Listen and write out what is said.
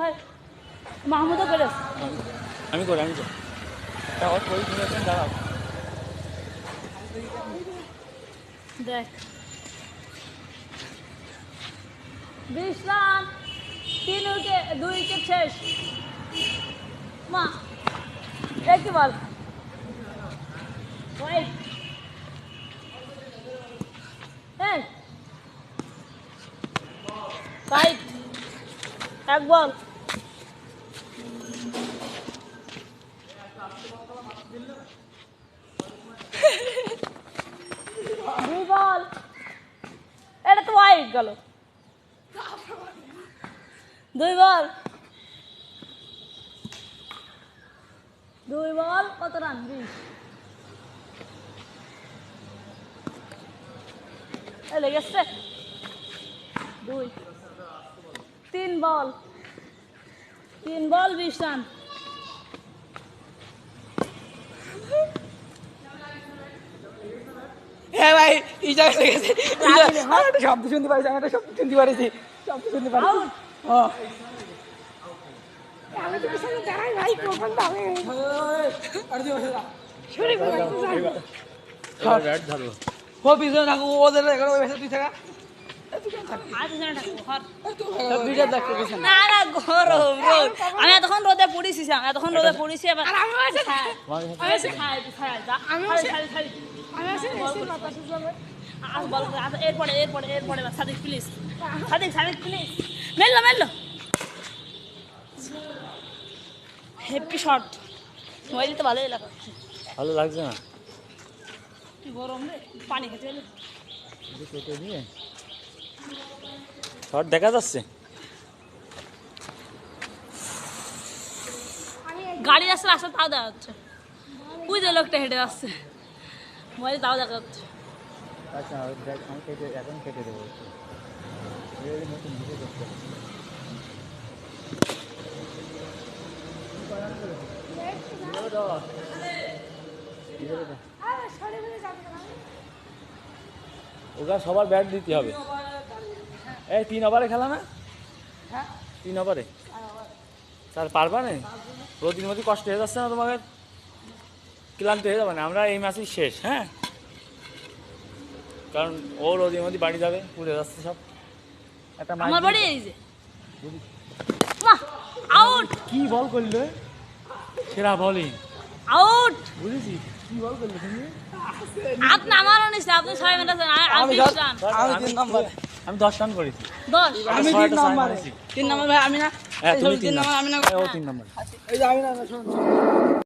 ভাই মাহমুদও করে আমি করি আমি দেখ। বিশ রান তিন উইকেট দুই উইকেট শেষ। মা একটি বল। এক বল। দুই বল এটা তো ওয়াইড গেল। দুই বল দুই বল কত রান? বিশ। লেগেছে। দুই। তিন বল। তিন বল, বিশ রান। হ্যাঁ এই জায়গা থেকে গেছে। এই রাখি দে, জায়গা- আমি একটা শব্দ শুনতে পারিছি আমি একটা শব্দ শুনতে পারিছি। শব্দ শুনতে পারিছি। আউট। হ্যাঁ। আমি তোর সাথে দাঁড়াই ভাই কখন দাঁড়াই শুনে ভাই এবার ব্যাট ও পিছনে থাকো ওদের এখানে ওই তুই থাকা। আমি এতক্ষণ রোদে পড়েছি আমি এতক্ষণ রোদে পড়েছি এরপরে এরপরে এরপরে এবার সাদিক প্লিজ সাদিক সাদিক প্লিজ মেললো মেললো। হেপি শট মোবাইল তো ভালোই ভালো লাগছে না? গরম রে? পানি খেতে গেলে। দিয়ে। শর্ট দেখা যাচ্ছে। গাড়ি আসছে রাস্তা তাও দেখা যাচ্ছে। ওই যে লোকটা হেঁটে আসছে মোবাইল তাও দেখা যাচ্ছে। আচ্ছা আমি কেটে এখন কেটে দেবো। এই নতুন ভিডিও করতে সবার ব্যাট দিতে হবে। এই তিন ওভারে খেলা না? তিন ওভারে? স্যার পারবা না? প্রতিদিন মধ্যে কষ্ট হয়ে যাচ্ছে না তোমাকে ক্লান্ত হয়ে যাবে না? আমরা এই ম্যাচই শেষ হ্যাঁ? কারণ ও রোদির মধ্যে বাড়ি যাবে পুড়ে যাচ্ছে সব। একটা আমার বাড়ি এই যে। আউট কি বল করলে? সেরা বলিং আউট বুঝেছি। কি বল করলে তুমি? আপনি আমারও নিচ্ছে আপনি ছয় মিনিট আছেন আমি আমি তিন নম্বর আমি দশ রান করেছি। দশ? আমি ছয়টা তিন ছয় নম্বরে। মারেছি। নম্বর ভাই আমি না হ্যাঁ এই তুমি নম্বর নম্বর আমি না হ্যাঁ, ও 3 নম্বর। এই যে আমি না শোন শোন।